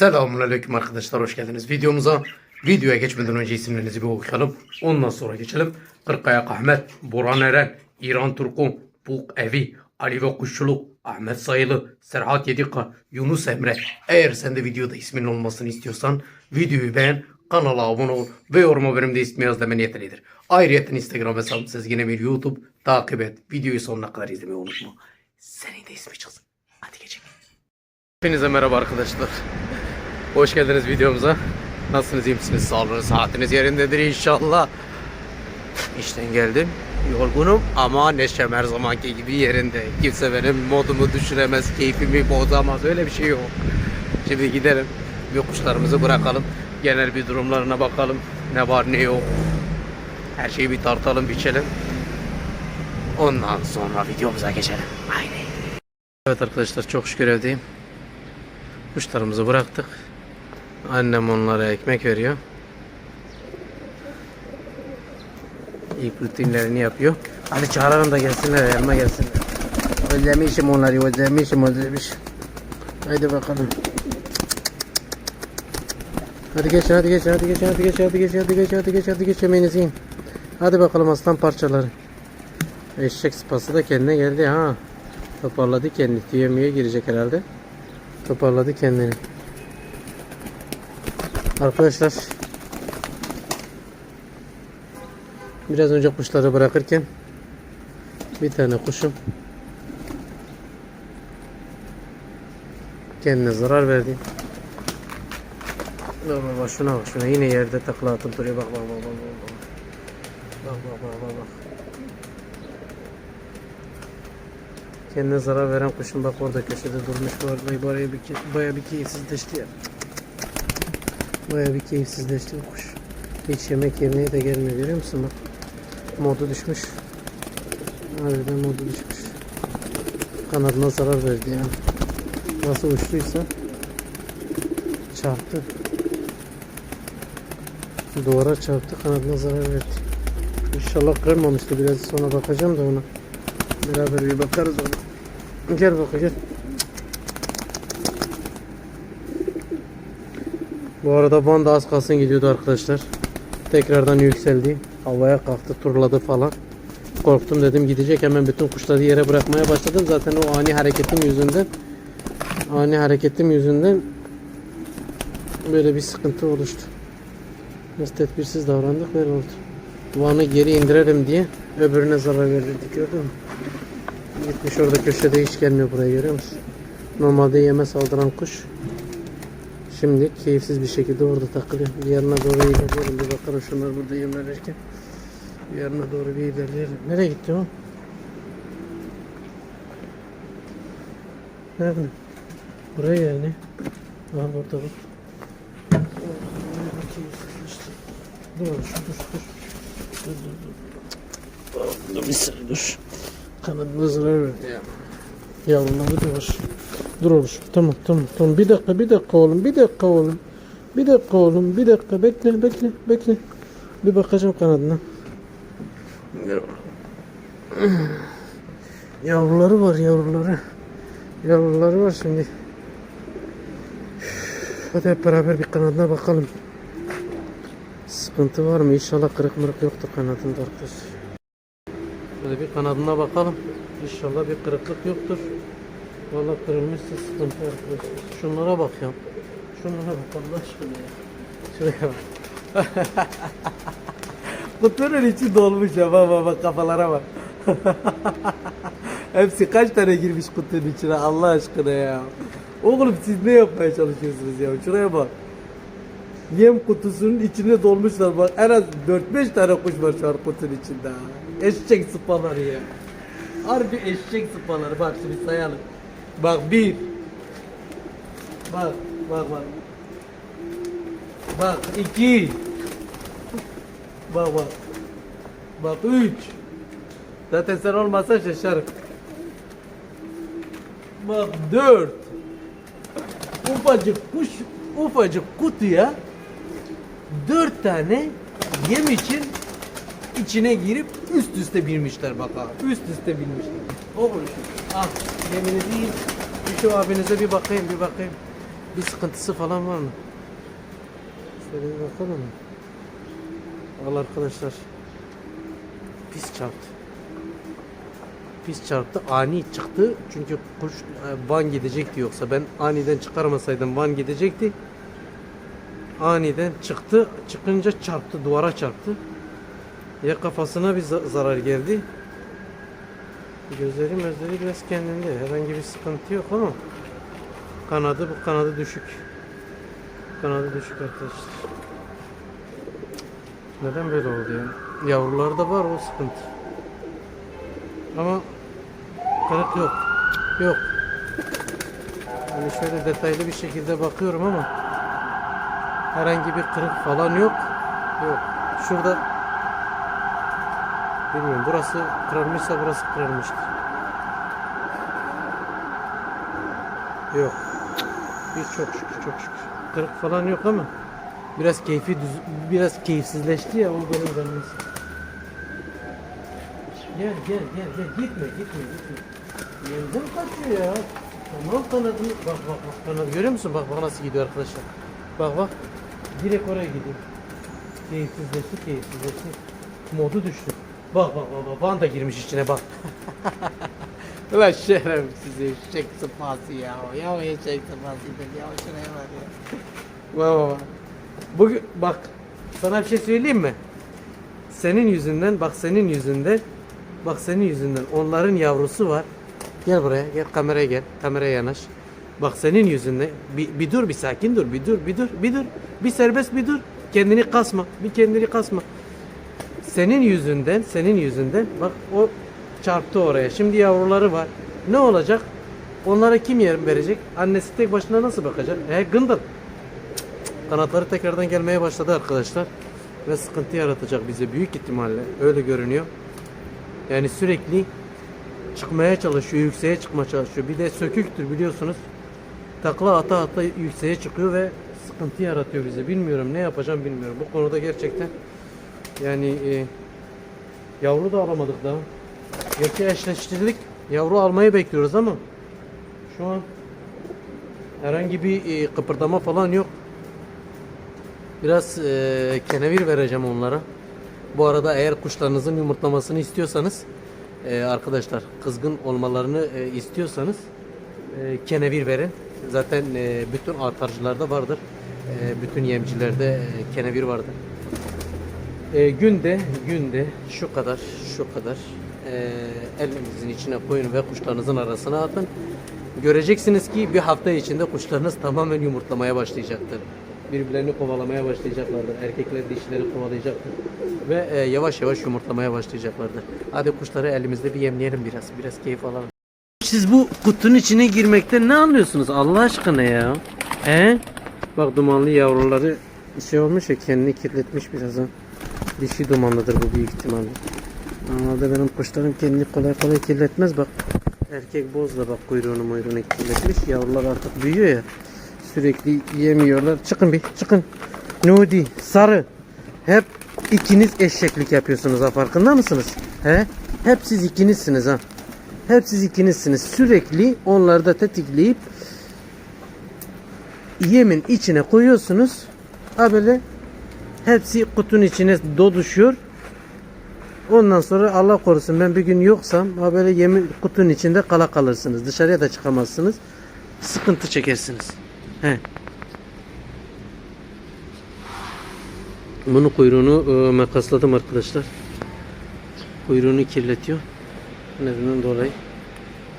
Selamünaleyküm arkadaşlar hoş geldiniz videomuza. Videoya geçmeden önce isimlerinizi bir okuyalım. Ondan sonra geçelim. Kırkayak Ahmet, Burhan Eren, İran Turku, Buk Evi, Ali ve Kuşçuluk, Ahmet Sayılı, Serhat Yedika, Yunus Emre. Eğer sen de videoda ismin olmasını istiyorsan videoyu beğen, kanala abone ol ve yoruma benim de ismi yaz demeni yeterlidir. Ayrıca Instagram hesabım Sezgin Emir YouTube takip et. Videoyu sonuna kadar izlemeyi unutma. Senin de ismi çalsın. Hadi geçelim. Hepinize merhaba arkadaşlar. Hoş geldiniz videomuza. Nasılsınız, iyi misiniz? Sağlığınız, saatiniz yerindedir inşallah. İşten geldim. Yorgunum ama neşem her zamanki gibi yerinde. Kimse benim modumu düşüremez, keyfimi bozamaz. Öyle bir şey yok. Şimdi gidelim. Bir kuşlarımızı bırakalım. Genel bir durumlarına bakalım. Ne var ne yok. Her şeyi bir tartalım, biçelim. Ondan sonra videomuza geçelim. Haydi. Evet arkadaşlar çok şükür evdeyim. Kuşlarımızı bıraktık. Annem onlara ekmek veriyor. İlk rutinlerini yapıyor. Hadi çağıralım da gelsinler yanıma gelsinler. Özlemişim onları özlemişim özlemişim. Haydi bakalım. Hadi geçin hadi geçin hadi geçin hadi geçin hadi geçin hadi geçin hadi geçin hadi geçin yemeğinizi yiyin. Hadi bakalım aslan parçaları. Eşek sıpası da kendine geldi ha. Toparladı kendini. Tüyemiye girecek herhalde. Toparladı kendini. Arkadaşlar biraz önce kuşları bırakırken bir tane kuşum kendine zarar verdi. Bak bak bak şuna bak şuna yine yerde takla atıp duruyor bak bak bak bak bak bak bak bak bak bak kendine zarar veren kuşun bak orada köşede durmuş var baya bir baya bir keyifsizleşti ya. Baya bir keyifsizleşti bu kuş. Hiç yemek yemeye de gelmiyor görüyor musun bak. Modu düşmüş. Harbiden modu düşmüş. Kanadına zarar verdi ya. Nasıl uçtuysa çarptı. Duvara çarptı kanadına zarar verdi. İnşallah kırmamıştı biraz sonra bakacağım da ona. Beraber bir bakarız ona. Gel bak. Bu arada Van da az kalsın gidiyordu arkadaşlar. Tekrardan yükseldi. Havaya kalktı, turladı falan. Korktum dedim gidecek. Hemen bütün kuşları yere bırakmaya başladım. Zaten o ani hareketim yüzünden ani hareketim yüzünden böyle bir sıkıntı oluştu. Biz tedbirsiz davrandık böyle oldu. Van'ı geri indirelim diye öbürüne zarar verirdik gördün mü? Gitmiş orada köşede hiç gelmiyor buraya görüyor musun? Normalde yeme saldıran kuş Şimdi keyifsiz bir şekilde orada takılıyor. Bir yanına doğru ilerleyelim. Bir bakalım şunlar burada yem verirken. Bir yanına doğru bir ilerleyelim. Nereye gitti o? Nerede? Buraya yani. Aha burada bak. Dur, dur, dur. Dur, dur, dur. Dur, bir saniye dur. Kanadına zarar verdi ya. Yavruları da var. Dur oğlum. Tamam tamam tamam. Bir dakika bir dakika oğlum. Bir dakika oğlum. Bir dakika oğlum. Bir dakika bekle bekle bekle. Bir bakacağım kanadına. Yavruları var yavruları. Yavruları var şimdi. Hadi hep beraber bir kanadına bakalım. Sıkıntı var mı? İnşallah kırık mırık yoktur kanadında arkadaşlar. Hadi bir kanadına bakalım. İnşallah bir kırıklık yoktur. Valla kırılmışsa sıkıntı arkadaşlar. Şunlara bak ya. Şunlara bak Allah aşkına ya. Şuraya bak. Kutunun içi dolmuş ya bak bak kafalara bak. Hepsi kaç tane girmiş kutunun içine Allah aşkına ya. Oğlum siz ne yapmaya çalışıyorsunuz ya? Şuraya bak. Yem kutusunun içine dolmuşlar bak. En az 4-5 tane kuş var şu an kutunun içinde. Eşek sıpaları ya. Harbi eşek sıpaları bak şimdi sayalım. Bak bir. Bak bak bak. Bak iki. Bak bak. Bak üç. Zaten sen olmasan şaşarım. Bak dört. Ufacık kuş, ufacık kutuya dört tane yem için içine girip üst üste binmişler bak abi. Üst üste binmişler. Oğlum al yeminizi yiyin. Bir şu abinize bir bakayım bir bakayım. Bir sıkıntısı falan var mı? Şöyle bir bakalım? Al arkadaşlar. Pis çarptı. Pis çarptı. Ani çıktı. Çünkü kuş e, van gidecekti yoksa ben aniden çıkarmasaydım van gidecekti. Aniden çıktı. Çıkınca çarptı. Duvara çarptı. Ya kafasına bir za- zarar geldi. Gözleri mözleri biraz kendinde. Herhangi bir sıkıntı yok ama kanadı bu kanadı düşük. Kanadı düşük arkadaşlar. Neden böyle oldu ya? Yavrularda var o sıkıntı. Ama kırık yok. Yok. Yani şöyle detaylı bir şekilde bakıyorum ama herhangi bir kırık falan yok. Yok. Şurada bilmiyorum burası kırılmışsa burası kırılmıştır. Yok. Bir çok şükür çok şükür. Kırık falan yok ama biraz keyfi düz, biraz keyifsizleşti ya o benim canım. Gel gel gel gel gitme gitme gitme. Yeniden kaçıyor ya. Tamam kanadını bak bak bak kanadı görüyor musun? Bak bak nasıl gidiyor arkadaşlar. Bak bak. Direkt oraya gidiyor. Keyifsizleşti keyifsizleşti. Modu düştü. Bak bak bak bak. Van da girmiş içine bak. Ulan şerefsiz eşek sıpası ya. Ya eşek sıpasıdır ya. Şuraya bak ya. Bak bak bak. Bugün bak sana bir şey söyleyeyim mi? Senin yüzünden bak senin yüzünden bak senin yüzünden onların yavrusu var. Gel buraya gel kameraya gel. Kameraya yanaş. Bak senin yüzünden bir, bir dur bir sakin dur bir dur bir dur bir dur. Bir serbest bir dur. Kendini kasma. Bir kendini kasma. Senin yüzünden senin yüzünden bak o çarptı oraya. Şimdi yavruları var. Ne olacak? Onlara kim yer verecek? Annesi tek başına nasıl bakacak? He gındır. Kanatları tekrardan gelmeye başladı arkadaşlar. Ve sıkıntı yaratacak bize büyük ihtimalle. Öyle görünüyor. Yani sürekli çıkmaya çalışıyor, yükseğe çıkmaya çalışıyor. Bir de söküktür biliyorsunuz. Takla ata ata yükseğe çıkıyor ve sıkıntı yaratıyor bize. Bilmiyorum ne yapacağım bilmiyorum. Bu konuda gerçekten yani e, yavru da alamadık daha. Gerçi eşleştirdik. Yavru almayı bekliyoruz ama şu an herhangi bir e, kıpırdama falan yok. Biraz e, kenevir vereceğim onlara. Bu arada eğer kuşlarınızın yumurtlamasını istiyorsanız e, arkadaşlar kızgın olmalarını e, istiyorsanız e, kenevir verin. Zaten e, bütün artarcılarda vardır. E, bütün yemcilerde e, kenevir vardır. E, günde günde şu kadar şu kadar e, elinizin içine koyun ve kuşlarınızın arasına atın. Göreceksiniz ki bir hafta içinde kuşlarınız tamamen yumurtlamaya başlayacaktır. Birbirlerini kovalamaya başlayacaklardır. Erkekler dişileri kovalayacaktır. Ve e, yavaş yavaş yumurtlamaya başlayacaklardır. Hadi kuşları elimizde bir yemleyelim biraz. Biraz keyif alalım. Siz bu kutunun içine girmekten ne anlıyorsunuz Allah aşkına ya? He? Bak dumanlı yavruları şey olmuş ya kendini kirletmiş biraz ha. Dişi dumanlıdır bu büyük ihtimalle. Normalde benim kuşlarım kendini kolay kolay kirletmez bak. Erkek boz da bak kuyruğunu muyruğunu kirletmiş. Yavrular artık büyüyor ya. Sürekli yemiyorlar. Çıkın bir çıkın. Nudi sarı. Hep ikiniz eşeklik yapıyorsunuz ha farkında mısınız? He? Hep siz ikinizsiniz ha. Hep siz ikinizsiniz. Sürekli onları da tetikleyip yemin içine koyuyorsunuz. Ha böyle hepsi kutunun içine doduşuyor. Ondan sonra Allah korusun ben bir gün yoksam böyle yemin kutunun içinde kala kalırsınız. Dışarıya da çıkamazsınız. Sıkıntı çekersiniz. He. Bunu kuyruğunu e, makasladım arkadaşlar. Kuyruğunu kirletiyor. Nedeninden dolayı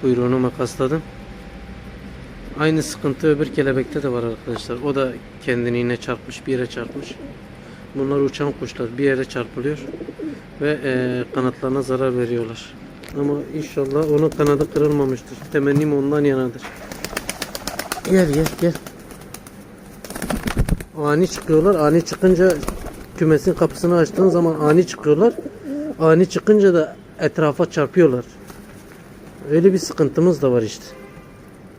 kuyruğunu makasladım. Aynı sıkıntı öbür kelebekte de var arkadaşlar. O da kendini yine çarpmış, bir yere çarpmış. Bunlar uçan kuşlar. Bir yere çarpılıyor ve e, kanatlarına zarar veriyorlar. Ama inşallah onun kanadı kırılmamıştır. Temennim ondan yanadır. Gel gel gel. Ani çıkıyorlar. Ani çıkınca kümesin kapısını açtığın zaman ani çıkıyorlar. Ani çıkınca da etrafa çarpıyorlar. Öyle bir sıkıntımız da var işte.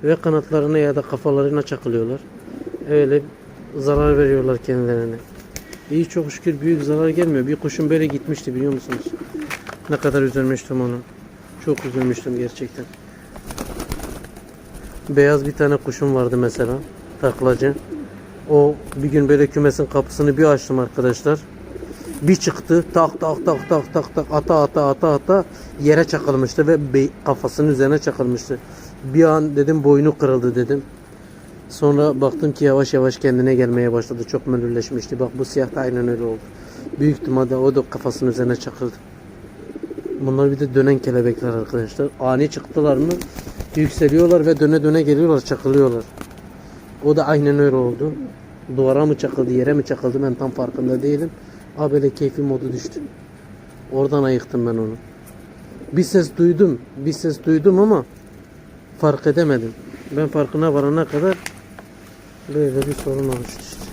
Ve kanatlarına ya da kafalarına çakılıyorlar. Öyle zarar veriyorlar kendilerine. İyi çok şükür büyük zarar gelmiyor. Bir kuşum böyle gitmişti biliyor musunuz? Ne kadar üzülmüştüm onu. Çok üzülmüştüm gerçekten. Beyaz bir tane kuşum vardı mesela. Taklacı. O bir gün böyle kümesin kapısını bir açtım arkadaşlar. Bir çıktı tak tak tak tak tak tak ata ata ata ata yere çakılmıştı ve kafasının üzerine çakılmıştı. Bir an dedim boynu kırıldı dedim. Sonra baktım ki yavaş yavaş kendine gelmeye başladı. Çok mühürleşmişti. Bak bu siyah da aynen öyle oldu. Büyük ihtimalle o da kafasının üzerine çakıldı. Bunlar bir de dönen kelebekler arkadaşlar. Ani çıktılar mı yükseliyorlar ve döne döne geliyorlar çakılıyorlar. O da aynen öyle oldu. Duvara mı çakıldı yere mi çakıldı ben tam farkında değilim. Abi böyle keyfi modu düştü. Oradan ayıktım ben onu. Bir ses duydum. Bir ses duydum ama fark edemedim. Ben farkına varana kadar böyle bir sorun oluştu işte.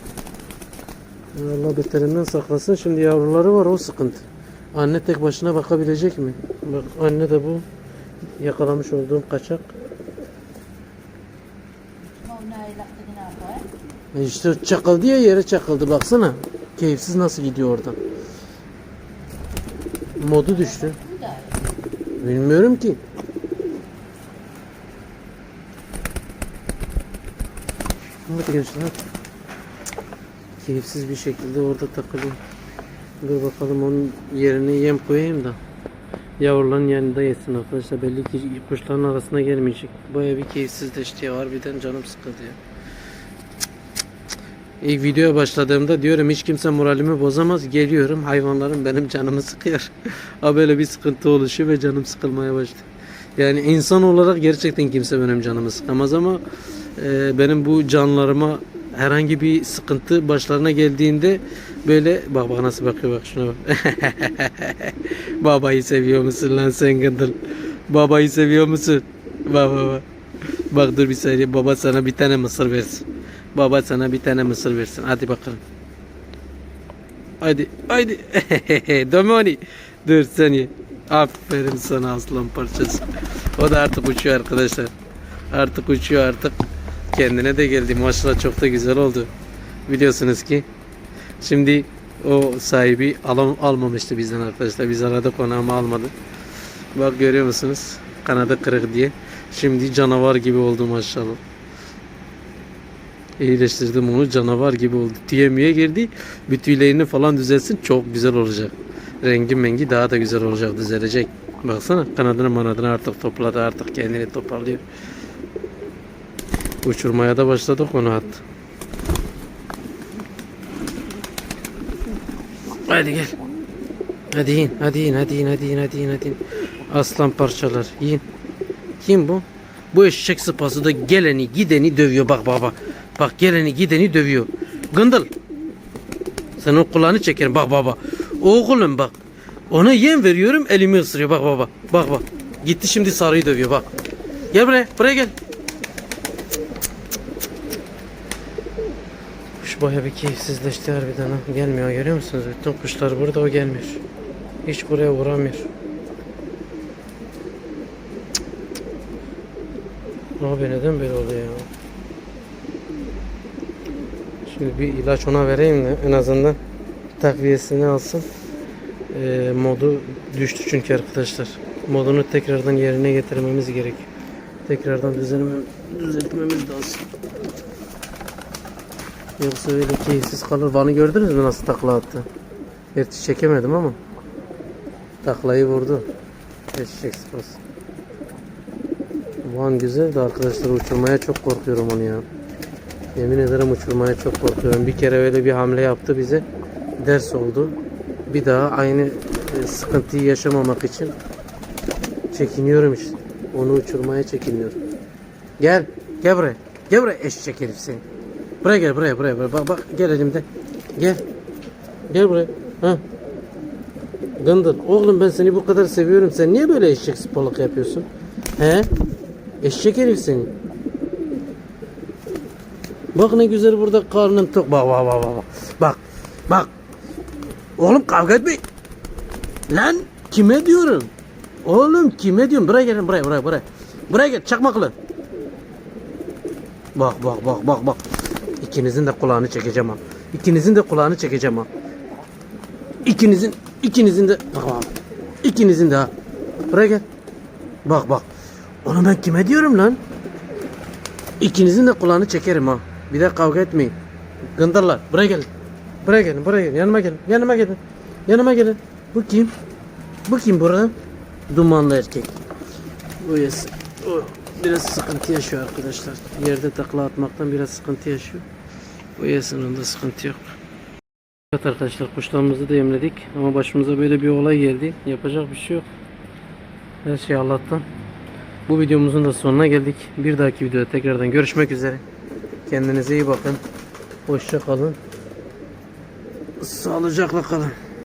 Allah beterinden saklasın. Şimdi yavruları var o sıkıntı. Anne tek başına bakabilecek mi? Bak anne de bu yakalamış olduğum kaçak. E İşte çakıldı ya yere çakıldı baksana. Keyifsiz nasıl gidiyor oradan. Modu düştü. Bilmiyorum ki. Hadi gençler. Keyifsiz bir şekilde orada takılıyor. Dur bakalım onun yerine yem koyayım da. Yavruların yanında yesin arkadaşlar. Belli ki kuşların arasına gelmeyecek. Baya bir keyifsizleşti ya. Harbiden canım sıkıldı ya. İlk videoya başladığımda diyorum hiç kimse moralimi bozamaz. Geliyorum hayvanlarım benim canımı sıkıyor. ha böyle bir sıkıntı oluşuyor ve canım sıkılmaya başladı. Yani insan olarak gerçekten kimse benim canımı sıkamaz ama e, benim bu canlarıma herhangi bir sıkıntı başlarına geldiğinde böyle bak bak nasıl bakıyor bak şuna bak. Babayı seviyor musun lan sen gındıl? Babayı seviyor musun? Bak bak bak. Bak dur bir saniye baba sana bir tane mısır versin. Baba sana bir tane mısır versin. Hadi bakalım. Haydi haydi. Domoni. Dur seni. Aferin sana aslan parçası. O da artık uçuyor arkadaşlar. Artık uçuyor artık. Kendine de geldi. Maşallah çok da güzel oldu. Biliyorsunuz ki. Şimdi o sahibi alam almamıştı bizden arkadaşlar. Biz aradık onu ama almadı. Bak görüyor musunuz? Kanadı kırık diye. Şimdi canavar gibi oldu maşallah. İyileştirdim onu canavar gibi oldu. Tüyemiye girdi. Bir tüylerini falan düzelsin çok güzel olacak. Rengi mengi daha da güzel olacak düzelecek. Baksana kanadını manadını artık topladı artık kendini toparlıyor. Uçurmaya da başladık onu hatta. Hadi gel. Hadi yiyin, hadi yiyin, hadi yiyin, hadi yiyin, hadi yiyin, hadi yiyin. Aslan parçalar, yiyin. Kim bu? Bu eşek sıpası da geleni gideni dövüyor bak baba. Bak geleni gideni dövüyor. Gındıl. Sen o kulağını çekerim bak baba. Oğlum bak. Ona yem veriyorum elimi ısırıyor bak baba. Bak bak. Gitti şimdi sarıyı dövüyor bak. Gel buraya buraya gel. Baya bir keyifsizleşti harbiden ha. Gelmiyor görüyor musunuz? Bütün kuşlar burada o gelmiyor. Hiç buraya uğramıyor. Abi neden böyle oluyor ya? Şimdi bir ilaç ona vereyim de en azından takviyesini alsın. Ee, modu düştü çünkü arkadaşlar. Modunu tekrardan yerine getirmemiz gerekiyor. Tekrardan düzenleme, düzeltmemiz lazım. Yoksa öyle keyifsiz kalır. Van'ı gördünüz mü nasıl takla attı? Gerçi çekemedim ama taklayı vurdu. Eşek sıpası. Van güzel de arkadaşlar uçurmaya çok korkuyorum onu ya. Yemin ederim uçurmaya çok korkuyorum. Bir kere öyle bir hamle yaptı bize. Ders oldu. Bir daha aynı e, sıkıntıyı yaşamamak için çekiniyorum işte. Onu uçurmaya çekiniyorum. Gel. Gel buraya. Gel buraya eşek herif seni. Buraya gel buraya buraya. buraya. Bak, bak gel elimde. Gel. Gel buraya. Ha. Gındır. Oğlum ben seni bu kadar seviyorum. Sen niye böyle eşek sıpalık yapıyorsun? He? Eşek herif seni. Bak ne güzel burada karnın tok. Bak bak bak bak. Bak. Bak. Oğlum kavga etmeyin. Lan kime diyorum? Oğlum kime diyorum? Buraya gelin buraya buraya buraya. Buraya gel çakmaklı. Bak bak bak bak bak. İkinizin de kulağını çekeceğim ha. İkinizin de kulağını çekeceğim ha. İkinizin ikinizin de bak bak. İkinizin de ha. Buraya gel. Bak bak. Onu ben kime diyorum lan? İkinizin de kulağını çekerim ha. Bir de kavga etmeyin. Gındırlar. Buraya gelin. Buraya gelin. Buraya gelin. Yanıma gelin. Yanıma gelin. Yanıma gelin. Bu kim? Bu kim burada? Dumanlı erkek. Bu yes. Biraz sıkıntı yaşıyor arkadaşlar. Yerde takla atmaktan biraz sıkıntı yaşıyor. Bu yesin onda sıkıntı yok. Evet arkadaşlar kuşlarımızı da yemledik ama başımıza böyle bir olay geldi. Yapacak bir şey yok. Her şey Allah'tan. Bu videomuzun da sonuna geldik. Bir dahaki videoda tekrardan görüşmek üzere. Kendinize iyi bakın. Hoşça kalın. Sağlıcakla kalın.